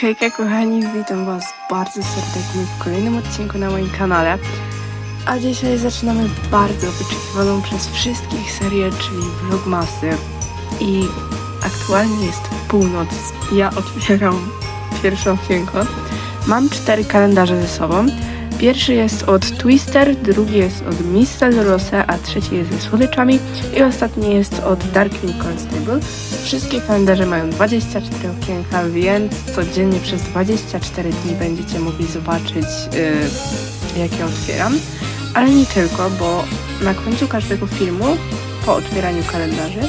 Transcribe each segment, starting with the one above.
Hejka kochani, witam was bardzo serdecznie w kolejnym odcinku na moim kanale. A dzisiaj zaczynamy bardzo wyczekiwaną przez wszystkich serię, czyli Vlogmasy. I aktualnie jest północ. Ja otwieram pierwsze okienko. Mam cztery kalendarze ze sobą. Pierwszy jest od Twister, drugi jest od Mr. Rose, a trzeci jest ze słodyczami i ostatni jest od Darkwing Constable. Wszystkie kalendarze mają 24 okienka, więc codziennie przez 24 dni będziecie mogli zobaczyć, yy, jak je otwieram. Ale nie tylko, bo na końcu każdego filmu, po otwieraniu kalendarzy,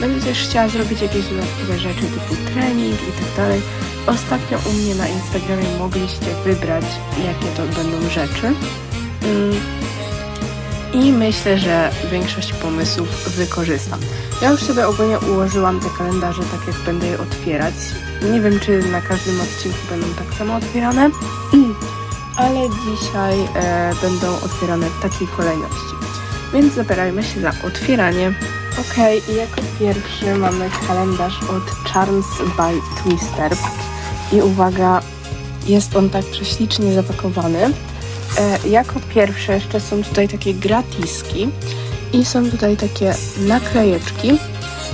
będę też chciała zrobić jakieś dodatkowe rzeczy typu trening i tak dalej. Ostatnio u mnie na Instagramie mogliście wybrać, jakie to będą rzeczy. Mm. I myślę, że większość pomysłów wykorzystam. Ja już sobie ogólnie ułożyłam te kalendarze tak, jak będę je otwierać. Nie wiem, czy na każdym odcinku będą tak samo otwierane, ale dzisiaj e, będą otwierane w takiej kolejności. Więc zabierajmy się za otwieranie. Ok, i jako pierwszy mamy kalendarz od Charms by Twister. I uwaga, jest on tak prześlicznie zapakowany. E, jako pierwsze jeszcze są tutaj takie gratiski i są tutaj takie naklejeczki,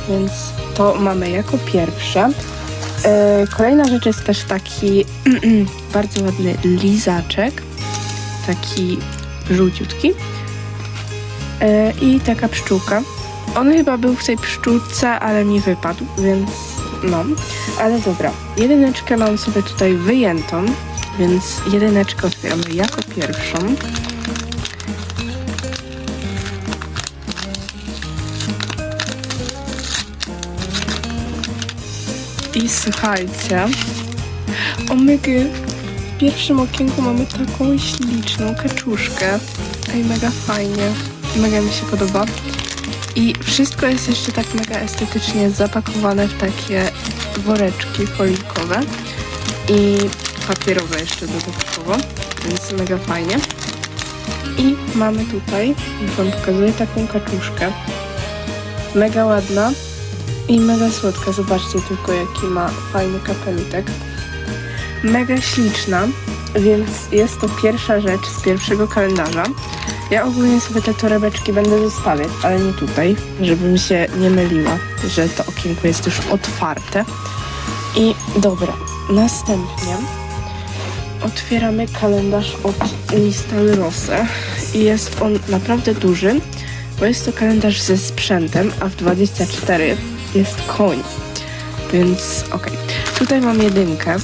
więc to mamy jako pierwsze. E, kolejna rzecz jest też taki bardzo ładny lizaczek, taki żółciutki e, i taka pszczółka. On chyba był w tej pszczółce, ale nie wypadł, więc no. Ale dobra, jedyneczkę mam sobie tutaj wyjętą, więc jedyneczkę otwieramy jako pierwszą. I słuchajcie, omygy, w pierwszym okienku mamy taką śliczną kaczuszkę. Ej, mega fajnie, mega mi się podoba. I wszystko jest jeszcze tak mega estetycznie zapakowane w takie woreczki folikowe i papierowe jeszcze dodatkowo, więc mega fajnie. I mamy tutaj, już wam pokazuję taką kaczuszkę. Mega ładna i mega słodka. Zobaczcie tylko jaki ma fajny kapelutek. Mega śliczna, więc jest to pierwsza rzecz z pierwszego kalendarza. Ja ogólnie sobie te torebeczki będę zostawiać, ale nie tutaj, żebym się nie myliła, że to okienko jest już otwarte. I dobra, następnie otwieramy kalendarz od Listal Rose i jest on naprawdę duży, bo jest to kalendarz ze sprzętem, a w 24 jest koń. Więc okej. Tutaj mam jedynkę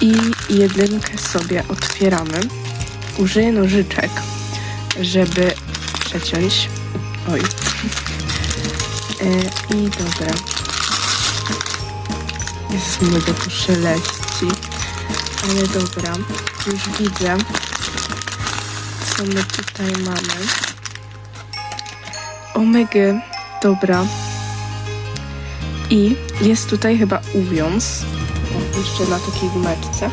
i jedynkę sobie otwieramy. Użyję nożyczek, żeby przeciąć. Oj. E, I dobra. Jest mega to szeleści. Ale dobra, już widzę, co my tutaj mamy. Omega, dobra. I jest tutaj chyba uwiąz. Jeszcze na takiej gumeczce.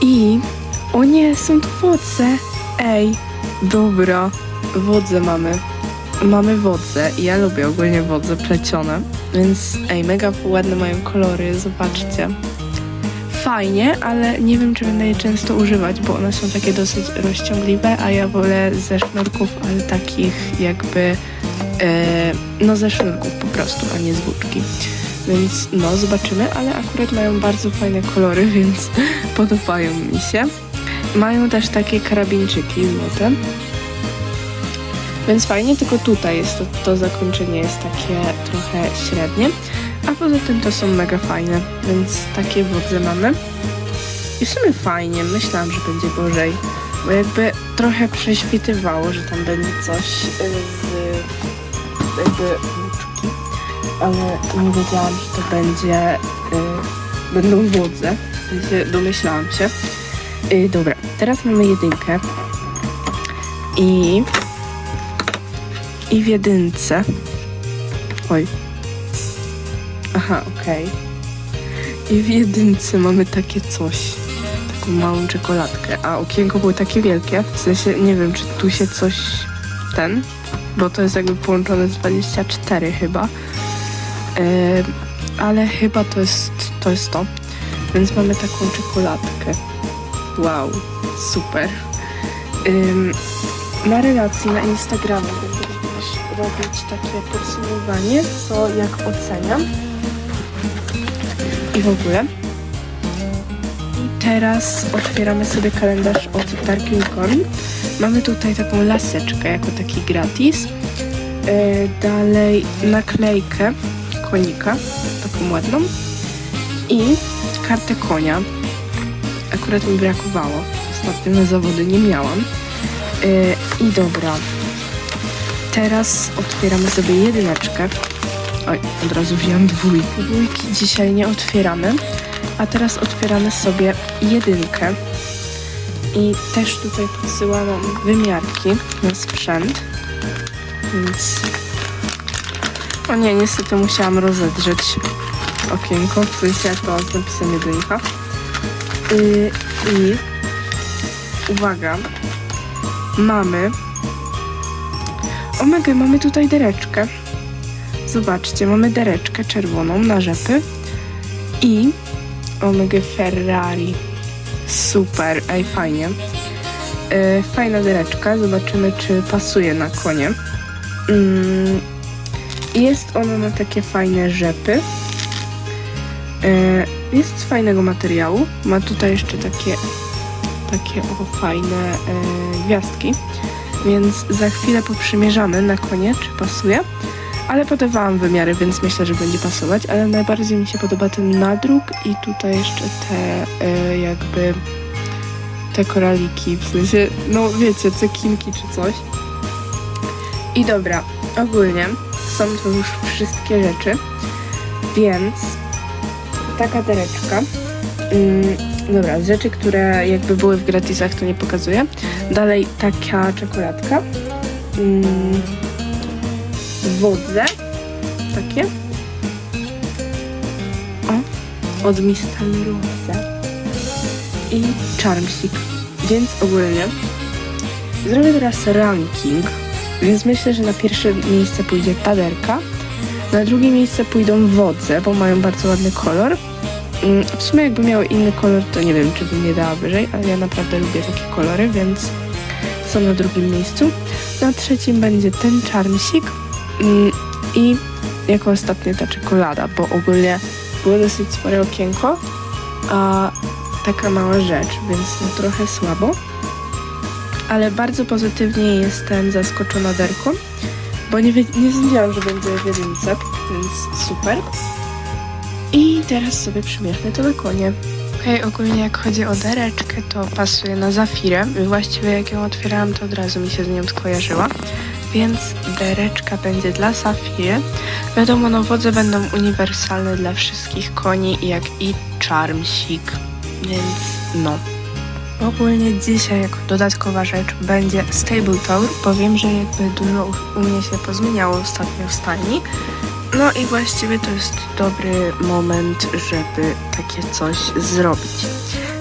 I... O nie, są to wodze. Ej, dobra. Wodze mamy. Mamy wodze. Ja lubię ogólnie wodze plecione. Więc ej, mega ładne mają kolory, zobaczcie. Fajnie, ale nie wiem, czy będę je często używać, bo one są takie dosyć rozciągliwe, a ja wolę ze sznurków, ale takich jakby e, no ze sznurków po prostu, a nie z włóczki. Więc no, zobaczymy, ale akurat mają bardzo fajne kolory, więc podobają mi się. Mają też takie karabinczyki złote. Więc fajnie, tylko tutaj jest to, to zakończenie jest takie trochę średnie. A poza tym to są mega fajne, więc takie wodze mamy. I w sumie fajnie, myślałam, że będzie gorzej. Bo jakby trochę prześwitywało, że tam będzie coś z jakby włóczki, ale nie wiedziałam, że to będzie y, będą wodze. W sensie domyślałam się. Y, dobra, teraz mamy jedynkę. I i w jedynce. Oj. Aha, okej. I w jedynce mamy takie coś. Taką małą czekoladkę. A okienko było takie wielkie. W sensie nie wiem, czy tu się coś ten. Bo to jest jakby połączone z 24 chyba. Yy, ale chyba to jest to. Jest to. Więc mamy taką czekoladkę. Wow, super. Ym, na relacji na Instagramie będę też robić takie podsumowanie, co jak oceniam. I w ogóle. I teraz otwieramy sobie kalendarz od Dark Unicorn. Mamy tutaj taką laseczkę jako taki gratis. Yy, dalej naklejkę konika, taką ładną. I kartę konia. Akurat mi brakowało. Ostatnio na zawody nie miałam. Yy, I dobra. Teraz otwieramy sobie jedyneczkę. Oj, od razu wziąłem dwójki. Dwójki dzisiaj nie otwieramy. A teraz otwieramy sobie jedynkę. I też tutaj podsyłam wymiarki na sprzęt. Więc... O nie, niestety musiałam rozedrzeć okienko, w sensie to z napisem jedynka. Yy, I uwaga, mamy Omega, mamy tutaj dereczkę. Zobaczcie, mamy dereczkę czerwoną na rzepy i Omega Ferrari. Super, ej, fajnie. Yy, fajna dereczka, zobaczymy czy pasuje na konie. Mm, jest ona na takie fajne rzepy. E, Jest z fajnego materiału. Ma tutaj jeszcze takie, takie o, fajne e, gwiazdki. Więc za chwilę poprzymierzamy na konie, czy pasuje. Ale podawałam wymiary, więc myślę, że będzie pasować. Ale najbardziej mi się podoba ten nadruk i tutaj jeszcze te e, jakby te koraliki. W sensie, no wiecie, cekinki czy coś. I dobra, ogólnie są to już wszystkie rzeczy, więc taka dereczka. Mm, dobra, z rzeczy, które jakby były w gratisach, to nie pokazuję. Dalej taka czekoladka. Mm, wodze. Takie. O, od Mista Rose. I Charmsik. Więc ogólnie zrobię teraz ranking więc myślę, że na pierwsze miejsce pójdzie taderka. Na drugie miejsce pójdą wodze, bo mają bardzo ładny kolor. Mm, W sumie jakby miały inny kolor, to nie wiem, czy bym nie dała wyżej, ale ja naprawdę lubię takie kolory, więc są na drugim miejscu. Na trzecim będzie ten czarmsik mm, i jako ostatnie ta czekolada, bo ogólnie było dosyć spore okienko, a taka mała rzecz, więc no trochę słabo ale bardzo pozytywnie jestem zaskoczona derką, bo nie, nie wiedziałam, że będzie w jedynce, więc super. I teraz sobie przymierzmy to na konie. Okej, ogólnie jak chodzi o dereczkę, to pasuje na Zafirę. Właściwie jak ją otwierałam, to od razu mi się z nią skojarzyła. Więc dereczka będzie dla Safiry. Wiadomo, no wodze będą uniwersalne dla wszystkich koni, jak i Charmsik. Więc no. Ogólnie dzisiaj jako dodatkowa rzecz będzie Stable Tour, bo wiem, że jakby dużo u- mnie się pozmieniało ostatnio w stajni. No i właściwie to jest dobry moment, żeby takie coś zrobić.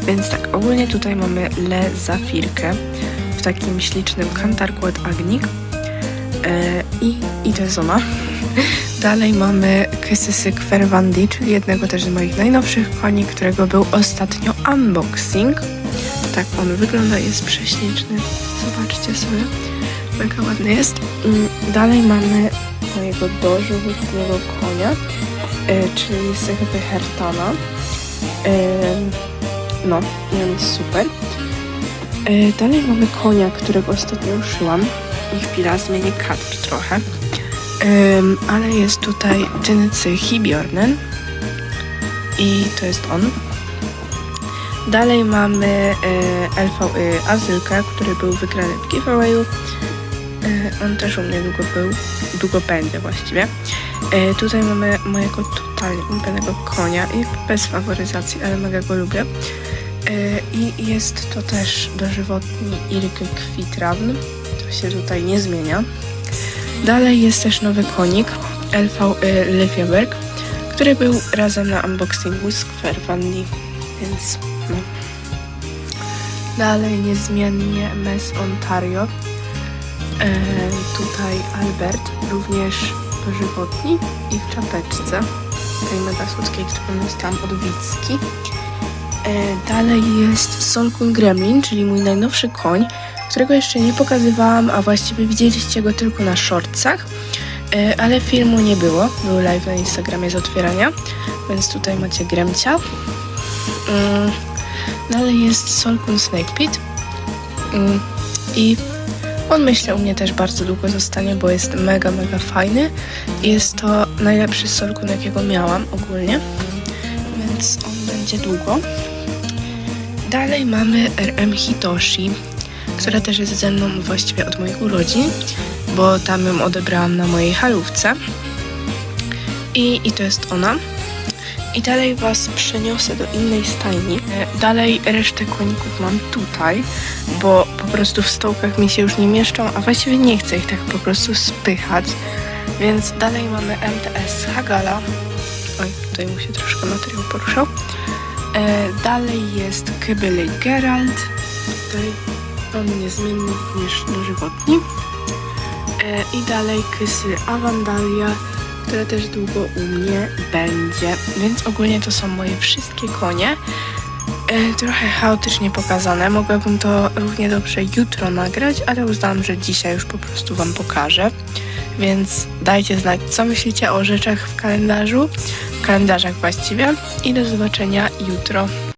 Więc tak, ogólnie tutaj mamy Le Zafirkę w takim ślicznym kantarku od Agnik. E, i, I ona. Dalej mamy Kysysy Kwerwandi, czyli jednego też z moich najnowszych koni, którego był ostatnio unboxing. Tak on wygląda, jest prześliczny. Zobaczcie sobie, mega ładny jest. Mm, Dalej mamy mojego dożywotniego konia, e, czyli Sychypy Hertana. E, no, on jest super. E, Dalej mamy konia, którego ostatnio uszyłam. I chwila, zmienię kadr trochę. Ale jest tutaj Tyncy Hibjornen. I to jest on. Dalej mamy e, LVY Azylka, który był wygrany w giveawayu. E, on też u mnie długo był, długo będzie właściwie. E, tutaj mamy mojego totalnie ulubionego konia i bez faworyzacji, ale mega go lubię. E, I jest to też dożywotni Irk Kwitrawn. To się tutaj nie zmienia. Dalej jest też nowy konik LVY Lefieberg, który był razem na unboxingu z Kwerwandi, więc no. Dalej niezmiennie Mes Ontario. E, tutaj Albert, również dożywotni i w czapeczce tej mega słodkiej, którą dostałam od Wicki. E, dalej jest Solkun Gremlin, czyli mój najnowszy koń, którego jeszcze nie pokazywałam, a właściwie widzieliście go tylko na shortsach. E, ale filmu nie było. Był live na Instagramie z otwierania, więc tutaj macie Gremcia. Dalej jest Solkun Snake Pit. Mm, I on myślę u mnie też bardzo długo zostanie, bo jest mega, mega fajny. Jest to najlepszy Solkun, jakiego miałam ogólnie, więc on będzie długo. Dalej mamy RM Hitoshi, która też jest ze mną właściwie od moich urodzin, bo tam ją odebrałam na mojej halówce. I, I to jest ona. I dalej Was przeniosę do innej stajni. E, Dalej resztę koników mam tutaj, bo po prostu w stołkach mi się już nie mieszczą, a właściwie nie chcę ich tak po prostu spychać. Więc dalej mamy MTS Hagala. Oj, tutaj mu się troszkę materiał poruszał. E, dalej jest Kybyle Geralt. Tutaj on niezmienny również dożywotni. E, I dalej Kysy Awandalia, która też długo u mnie będzie. Więc ogólnie to są moje wszystkie konie. E, trochę chaotycznie pokazane. Mogłabym to równie dobrze jutro nagrać, ale uznałam, że dzisiaj już po prostu Wam pokażę. Więc dajcie znać, co myślicie o rzeczach w kalendarzu, w kalendarzach właściwie. I do zobaczenia jutro.